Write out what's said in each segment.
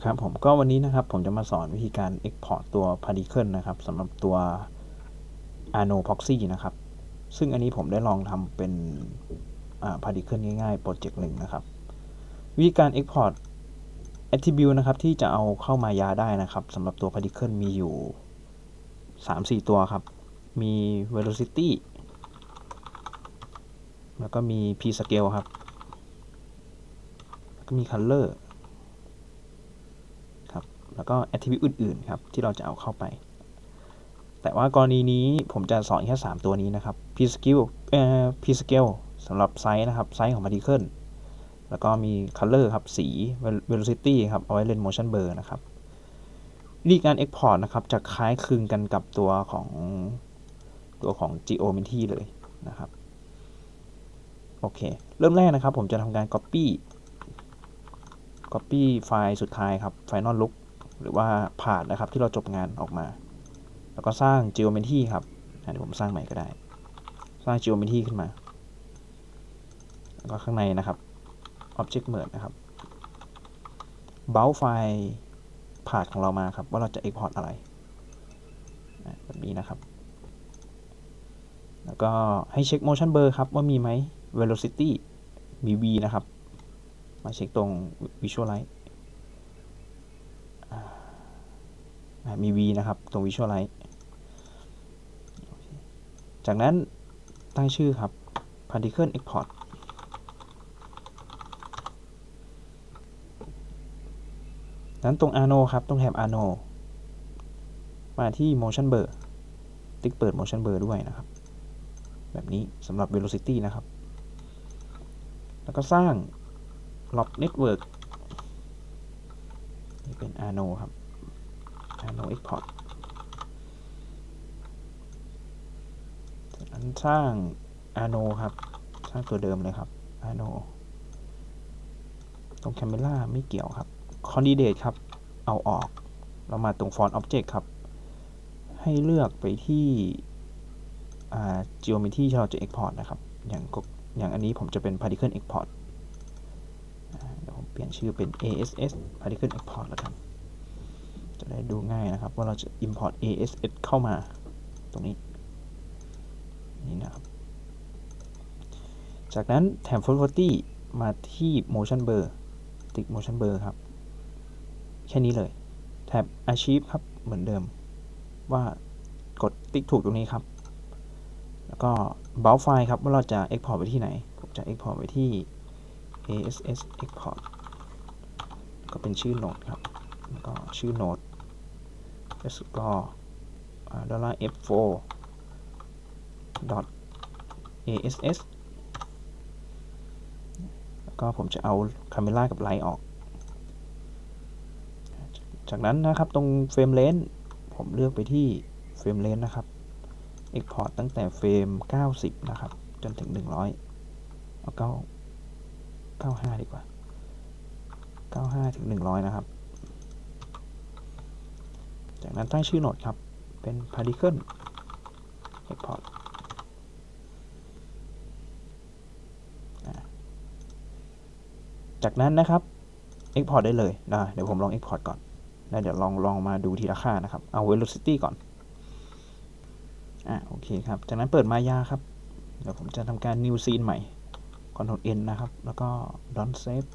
นะครับผมก็วันนี้นะครับผมจะมาสอนวิธีการ Export ตัว Particle นะครับสำหรับตัว Arno Proxy นะครับ ซึ่งอันนี้ผมได้ลองทำเป็นอ่า Particle ง่ายๆ โปรเจกต์หนึ่งนะครับ วิธีการ Export Attribute นะครับ ที่จะเอาเข้ามายาได้นะครับสำหรับตัว Particle มีอยู่ 3-4 ตัวครับ มี Velocity แล้วก็มี P Scale ครับ แล้วก็มี Color ครับ แล้วก็ attribute อื่นๆครับที่เราจะเอาเข้าไป แต่ว่ากรณีนี้ผมจะสอนแค่ 3 ตัวนี้นะครับ p scale เอ่อ p scale สำหรับไซส์นะครับไซส์ของ particle แล้วก็มี color ครับสี velocity ครับเอาไว้เล่น motion blur นะครับวิธีการ export นะครับจะคล้ายคลึงกันกับตัวของตัวของ geometry เลยนะครับโอเค เริ่มแรกนะครับ ผมจะทำการ copy copy ไฟล์สุดท้ายครับ final look หรือว่าผ่านนะครับที่เราจบงานออกมา แล้วก็สร้าง geometry ครับอะเดี๋ยวผมสร้างใหม่ก็ได้ สร้าง geometry ขึ้นมา แล้วก็ข้างในนะครับ object merge นะครับ b o u ไฟล์ผ่านของเรามาครับ ว่าเราจะ export อะไรแบบนี้นะครับ แล้วก็ให้เช็ค motion blur ครับ ว่ามีไหม velocity มี v นะครับ มาเช็คตรง Visualize มี V นะครับ ตรง Visualize จากนั้นตั้งชื่อครับ Particle Export นั้นตรง Arno ครับ ตรงแถบ Arno มาที่ Motion Blur ติ๊กเปิด Motion Blur ด้วยนะครับ แบบนี้สำหรับ Velocity นะครับ แล้วก็สร้าง Lock Network เป็น Arno ครับ Arno Export จากนั้นสร้าง Arno ครับ สร้างตัวเดิมเลยครับ Arno ตรง Camera ไม่เกี่ยวครับ Candidate ครับ เอาออก เรามาตรง Font Object ครับ ให้เลือกไปที่ Geometry ที่เราจะ Export นะครับ อย่างอย่างอันนี้ผมจะเป็น Particle Export เปลี่ยนชื่อเป็น ASS Particle Export แล้วกัน จะได้ดูง่ายนะครับว่าเราจะ import ASS เข้ามาตรงนี้ นี่นะครับ จากนั้นแถบ Property มาที่ Motion Blur ติ๊ก Motion Blur ครับ แค่นี้เลย แถบ Archive ครับ เหมือนเดิม ว่ากดติ๊กถูกตรงนี้ครับ แล้วก็ bound file ครับ ว่าเราจะ export ไปที่ไหน ผมจะ export ไปที่ ASS export ก็เป็นชื่อโนดครับแล้วก็ชื่อโนดแล้วก็ dollar f4 dot ass แล้วก็ผมจะเอา camera กับ light ออก จากนั้นนะครับตรง frame length ผมเลือกไปที่ frame length นะครับ export ตั้งแต่เฟรม 90 นะครับ จนถึง 100 เอา 9 95 ดีกว่า 95ถึง100 นะครับ จากนั้นตั้งชื่อโหนดครับ เป็น particle export จากนั้นนะครับ export ได้เลยนะเดี๋ยวผมลอง export ก่อนแล้วเดี๋ยวลองลองมาดูทีละค่านะครับ เอา velocity ก่อน อะโอเคครับ จากนั้นเปิดมายาครับ เดี๋ยวผมจะทำการ new scene ใหม่ Ctrl N นะครับ แล้วก็ Don't Save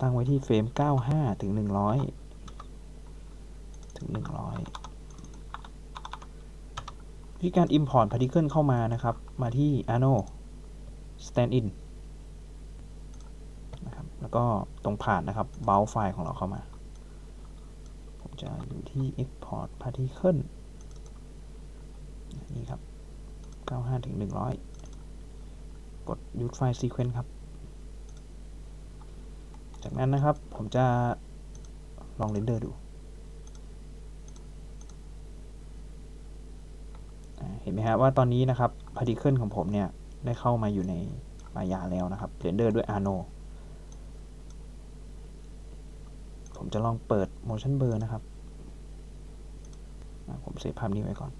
ตั้งไว้ที่เฟรม 95 ถึง 100 ถึง 100วิธีการ Import Particle เข้ามานะครับ มาที่ Arno Stand In นะครับแล้วก็ตรงผ่านนะครับ Bound ไฟล์ของเราเข้ามา ผมจะอยู่ที่ Export Particle นี่ครับ 95 ถึง 100 กด use file sequence ครับ จากนั้นนะครับผมจะลองเรนเดอร์ดู เห็นไหมฮะว่าตอนนี้นะครับ particle ของผมเนี่ยได้เข้ามาอยู่ในมายาแล้วนะครับเรนเดอร์ด้วย Arno ผมจะลองเปิด motion blur นะครับ ผมเซฟภาพนี้ไว้ก่อน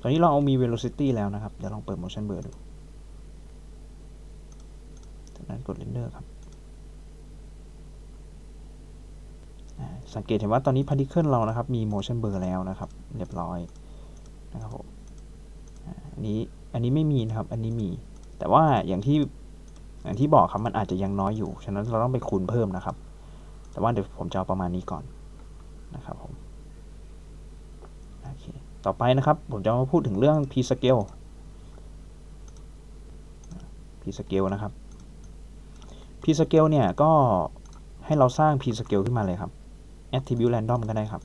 ตอนนี้เราเอามี velocity แล้วนะครับ เดี๋ยวลองเปิด motion blur ดู จากนั้นกด render ครับ สังเกตเห็นว่าตอนนี้ particle เรานะครับมี motion blur แล้วนะครับเรียบร้อยนะครับผมอันนี้อันนี้ไม่มีนะครับอันนี้มี แต่ว่าอย่างที่อย่างที่บอกครับมันอาจจะยังน้อยอยู่ ฉะนั้นเราต้องไปคูณเพิ่มนะครับ แต่ว่าเดี๋ยวผมจะเอาประมาณนี้ก่อนนะครับผมโอเคต่อไปนะครับผมจะมาพูดถึงเรื่อง p scale p scale นะครับ p scale เนี่ยก็ให้เราสร้าง p scale ขึ้นมาเลยครับ attribute random ก็ได้ครับ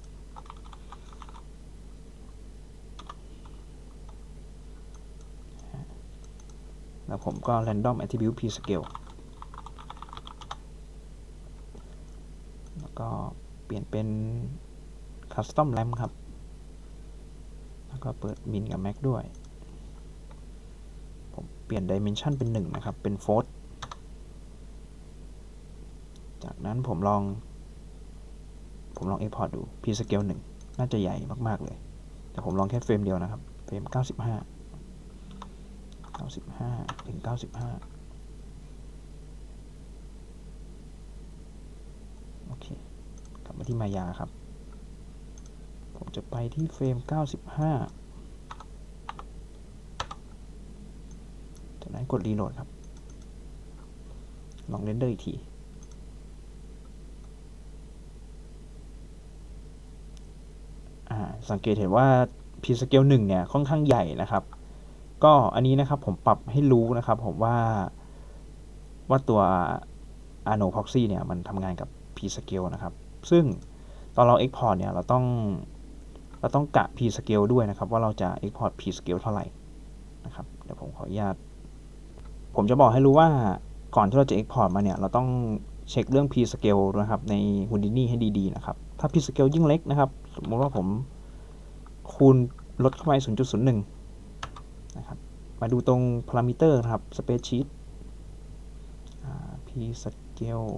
แล้วผมก็ random attribute p scale แล้วก็เปลี่ยนเป็น custom lamp ครับ แล้วก็เปิด min กับ max ด้วย ผมเปลี่ยน dimension เป็น 1 นะครับ เป็น fourth จากนั้นผมลอง ผมลอง export ดู p scale 1 น่าจะใหญ่มาก ๆ เลย แต่ผมลองแค่เฟรมเดียวนะครับ เฟรม 95 95 ถึง 95 โอเค กลับมาที่มายาครับ ผมจะไปที่เฟรม 95 จากนั้นกดรีโหลดครับ ลองเรนเดอร์อีกที อ่า สังเกตเห็นว่า p scale 1เนี่ยค่อนข้างใหญ่นะครับ ก็อันนี้นะครับผมปรับให้รู้นะครับผมว่าว่าตัว Arno Proxy เนี่ยมันทำงานกับ p scale นะครับ ซึ่งตอนเรา export เนี่ยเราต้องเราต้องกะ p scale ด้วยนะครับ ว่าเราจะ export p scale เท่าไหร่นะครับเดี๋ยวผมขออนุญาต ผมจะบอกให้รู้ว่าก่อนที่เราจะ export มาเนี่ยเราต้องเช็คเรื่อง p scale นะครับใน Houdini ให้ดีๆนะครับ ถ้า p scale ยิ่งเล็กนะครับ สมมติว่าผม คูณลดเข้าไป0.01นะครับมาดูตรงพารามิเตอร์นะครับ Space Sheet p scale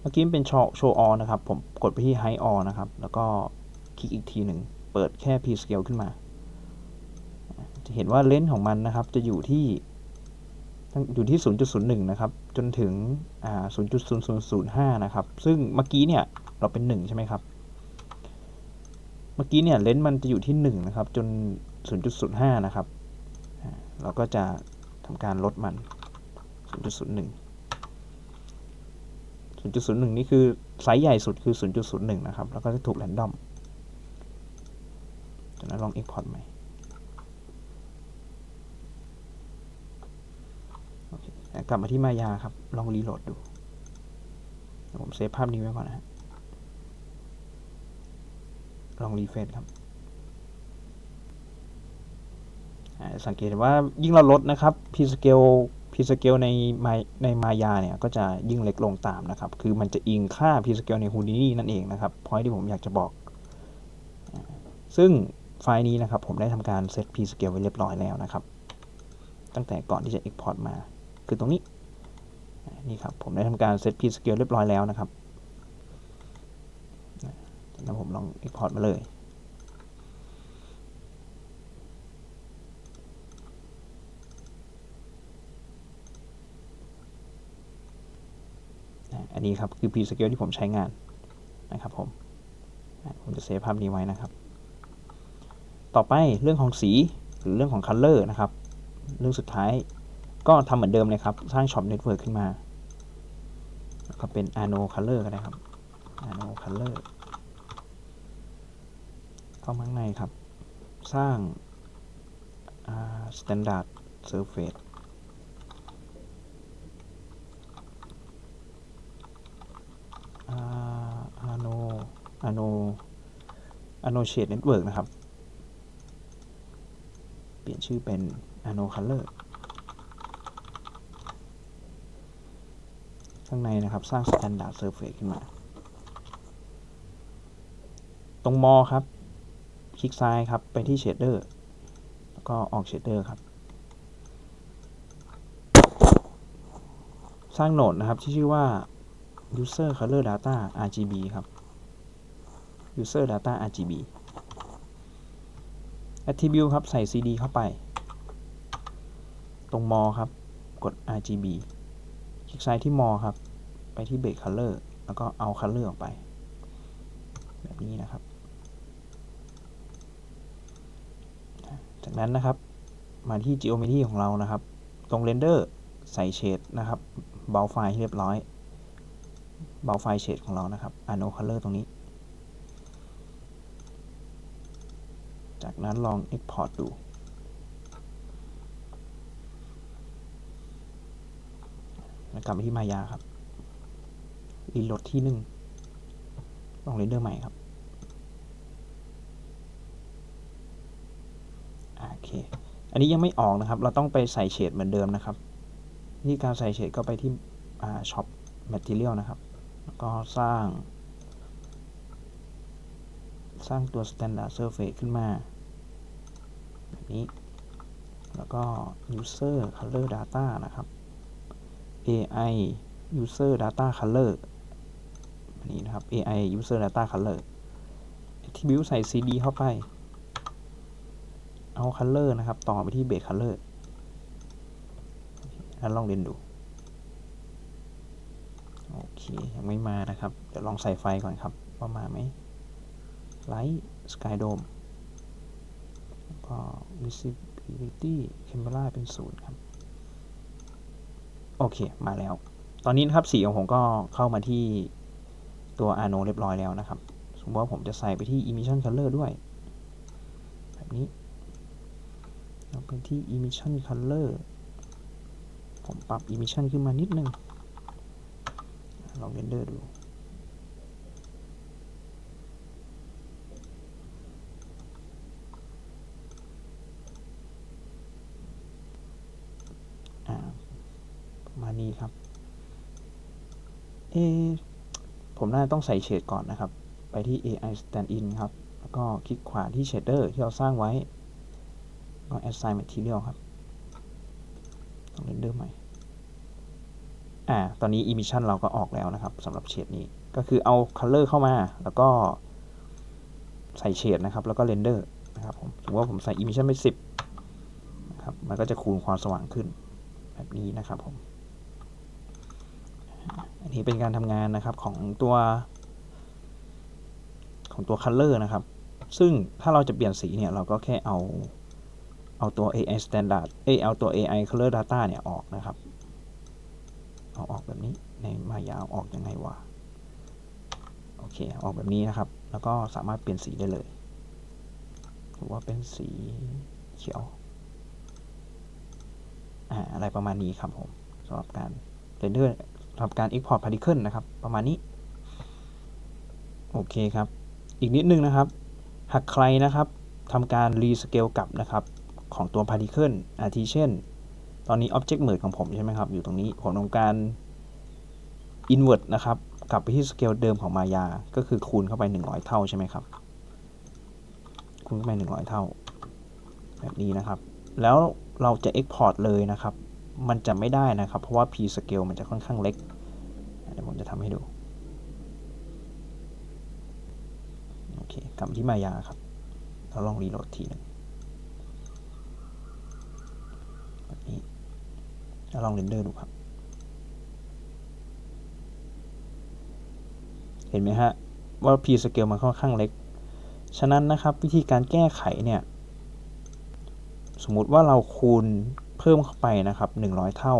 เมื่อกี้มันเป็น show show all นะครับ ผมกดไปที่ high all นะครับ แล้วก็คลิกอีกทีหนึ่ง เปิดแค่ p scale ขึ้นมา จะเห็นว่าเลนส์ของมันนะครับ จะอยู่ที่อยู่ที่ 0.01 นะครับ จนถึง 0.0005 นะครับ ซึ่งเมื่อกี้เนี่ย เราเป็น 1 ใช่ไหมครับ เมื่อกี้เนี่ยเลนส์มันจะอยู่ที่1นะครับจน 0.05 นะครับ เราก็จะทำการลดมัน 0.01 0.01 นี่คือไซส์ใหญ่สุดคือ 0.01 นะครับ แล้วก็จะถูกแรนดอมจากนั้นลอง Export ใหม่กลับมาที่มายาครับ ลองรีโหลดดู ผมเซฟภาพนี้ไว้ก่อนนะ ลองรีเฟรชครับสังเกตว่ายิ่งเราลดนะครับ p scale p scale ในมาในมายาเนี่ยก็จะยิ่งเล็กลงตามนะครับ คือมันจะอิงค่า p scale ใน Houdini นั่นเองนะครับพอยที่ผมอยากจะบอก ซึ่งไฟล์นี้นะครับผมได้ทำการเซต p scale ไว้เรียบร้อยแล้วนะครับ ตั้งแต่ก่อนที่จะ export มา คือตรงนี้ นี่ครับผมได้ทำการเซต p scale เรียบร้อยแล้วนะครับ แล้วผมลอง export มาเลย อันนี้ครับคือ p scale ที่ผมใช้งานนะครับผม ผมจะเซฟภาพนี้ไว้นะครับ ต่อไปเรื่องของสีหรือเรื่องของ color นะครับ เรื่องสุดท้ายก็ทำเหมือนเดิมเลยครับ สร้าง shop network ขึ้นมาแล้วก็เป็น Arno color ก็ได้ครับ Arno color เข้ามาข้างในครับ สร้าง standard surface อาโนอาโนอาโนเชดเน็ตเวิร์กนะครับ เปลี่ยนชื่อเป็นอาโนคัลเลอร์ข้างในนะครับ สร้าง Standard Surface ขึ้นมา ตรงมอครับ คลิกซ้ายครับ ไปที่เชดเดอร์แล้วก็ออกเชดเดอร์ครับ สร้างโหนดนะครับที่ชื่อว่า user color data RGB ครับ user data RGB attribute ครับ ใส่ CD เข้าไป ตรงมอครับ กด RGB คลิกซ้ายที่มอครับ ไปที่ base color แล้วก็เอา color ออกไป แบบนี้นะครับ จากนั้นนะครับ มาที่ geometry ของเรานะครับ ตรง render ใส่เฉดนะครับเบาไฟล์ให้เรียบร้อย เบาไฟล์เฉดของเรานะครับ ano color ตรงนี้ จากนั้นลอง export ดูแล้วกลับไปที่มายาครับรีโหลดที่หนึ่งลองเรนเดอร์ใหม่ครับ โอเค อันนี้ยังไม่ออกนะครับ เราต้องไปใส่เฉดเหมือนเดิมนะครับวิธีการใส่เฉดก็ไปที่ช็อป Material นะครับ แล้วก็สร้าง สร้างตัว Standard Surface ขึ้นมาแบบนี้ แล้วก็ User Color Data นะครับ AI User Data Color อันนี้นะครับ AI User Data Color Attribute ใส่ CD เข้าไป เอา Color นะครับ ต่อไปที่ Base Color แล้วลองเรียนดู โอเค ยังไม่มานะครับ เดี๋ยวลองใส่ไฟก่อนครับ ว่ามาไหม Light Sky Dome แล้วก็ Visibility Camera เป็นศูนย์ครับ โอเค มาแล้ว ตอนนี้นะครับสีของผมก็เข้ามาที่ตัว Arno เรียบร้อยแล้วนะครับ สมมติว่าผมจะใส่ไปที่ Emission Color ด้วย แบบนี้ เราไปที่ Emission Color ผมปรับ Emission ขึ้นมานิดนึง ลองเรนเดอร์ดู ประมาณนี้ครับ เอ ผมน่าจะต้องใส่เฉดก่อนนะครับ ไปที่ AI stand in ครับ แล้วก็คลิกขวาที่ shader ที่เราสร้างไว้ ก็ assign material ครับ ต้องเรนเดอร์ใหม่ อ่า ตอนนี้ emission เราก็ออกแล้วนะครับสำหรับเฉดนี้ ก็คือเอา color เข้ามา แล้วก็ใส่เฉดนะครับ แล้วก็เรนเดอร์นะครับผมสมมติว่าผมใส่ emission ไป10นะครับ มันก็จะคูณความสว่างขึ้น แบบนี้นะครับผม อันนี้เป็นการทำงานนะครับของตัว ของตัว color นะครับ ซึ่งถ้าเราจะเปลี่ยนสีเนี่ย เราก็แค่เอา เอาตัว AI standard เอเอาตัว AI color data เนี่ยออกนะครับ เอาออกแบบนี้ในมายาวออกยังไงวะโอเคออกแบบนี้นะครับ แล้วก็สามารถเปลี่ยนสีได้เลยหรือว่าเป็นสีเขียวอ่าอะไรประมาณนี้ครับผมสำหรับการ render สำหรับการ export particle นะครับ ประมาณนี้ โอเคครับ อีกนิดนึงนะครับ หากใครนะครับทำการ rescale กลับนะครับ ของตัว particle อาทิเช่น ตอนนี้ object merge ของผมใช่ไหมครับ อยู่ตรงนี้ผมต้องการ invert นะครับ กลับไปที่ scale เดิมของมายา ก็คือคูณเข้าไป 100 เท่าใช่ไหมครับ คูณเข้าไป 100 เท่า แบบนี้นะครับ แล้วเราจะ export เลยนะครับ มันจะไม่ได้นะครับ เพราะว่า p scale มันจะค่อนข้างเล็ก เดี๋ยวผมจะทำให้ดูโอเคกลับที่มายาครับ เราลองรีโหลดทีหนึ่งแบบนี้ แล้วลองเรนเดอร์ดูครับ เห็นไหมฮะ ว่า p scale มันค่อนข้างเล็ก ฉะนั้นนะครับวิธีการแก้ไขเนี่ย สมมุติว่าเราคูณเพิ่มเข้าไปนะครับ 100 เท่า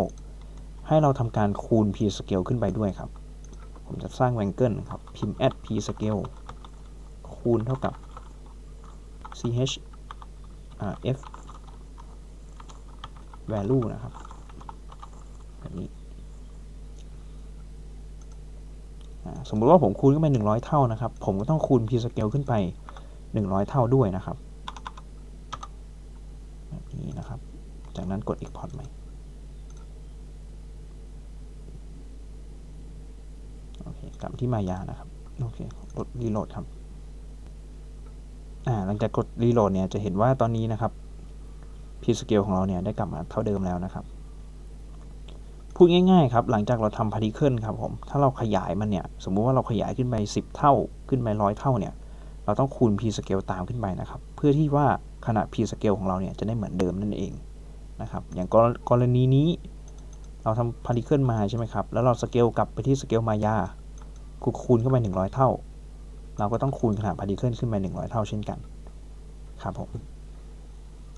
ให้เราทำการคูณ p scale ขึ้นไปด้วยครับ ผมจะสร้างแวงเกิลครับ พิมพ์ add p scale คูณเท่ากับ ch f value นะครับ แบบนี้สมมุติว่าผมคูณขึ้นไป 100 เท่านะครับ ผมก็ต้องคูณ p scale ขึ้นไป 100 เท่าด้วยนะครับ แบบนี้นะครับ จากนั้นกด export ใหม่ โอเค กลับที่มายานะครับ โอเค กด reload ครับ อ่า หลังจากกด reload เนี่ย จะเห็นว่าตอนนี้นะครับ p scale ของเราเนี่ย ได้กลับมาเท่าเดิมแล้วนะครับ พูดง่ายๆครับหลังจากเราทำ particle ครับผมถ้าเราขยายมันเนี่ยสมมุติว่าเราขยายขึ้นไป 10 เท่าขึ้นไปร้อยเท่าเนี่ยเราต้องคูณ p scale ตามขึ้นไปนะครับเพื่อที่ว่าขนาด p scale ของเราเนี่ยจะได้เหมือนเดิมนั่นเองนะครับอย่างกรณีนี้เราทำ particle มาใช่ไหมครับแล้วเราสเกลกลับไปที่สเกลมายาคูณเข้าไป 100 เท่า เราก็ต้องคูณขนาดพาร์ติเคิลขึ้นไป 100 เท่าเช่นกันครับผม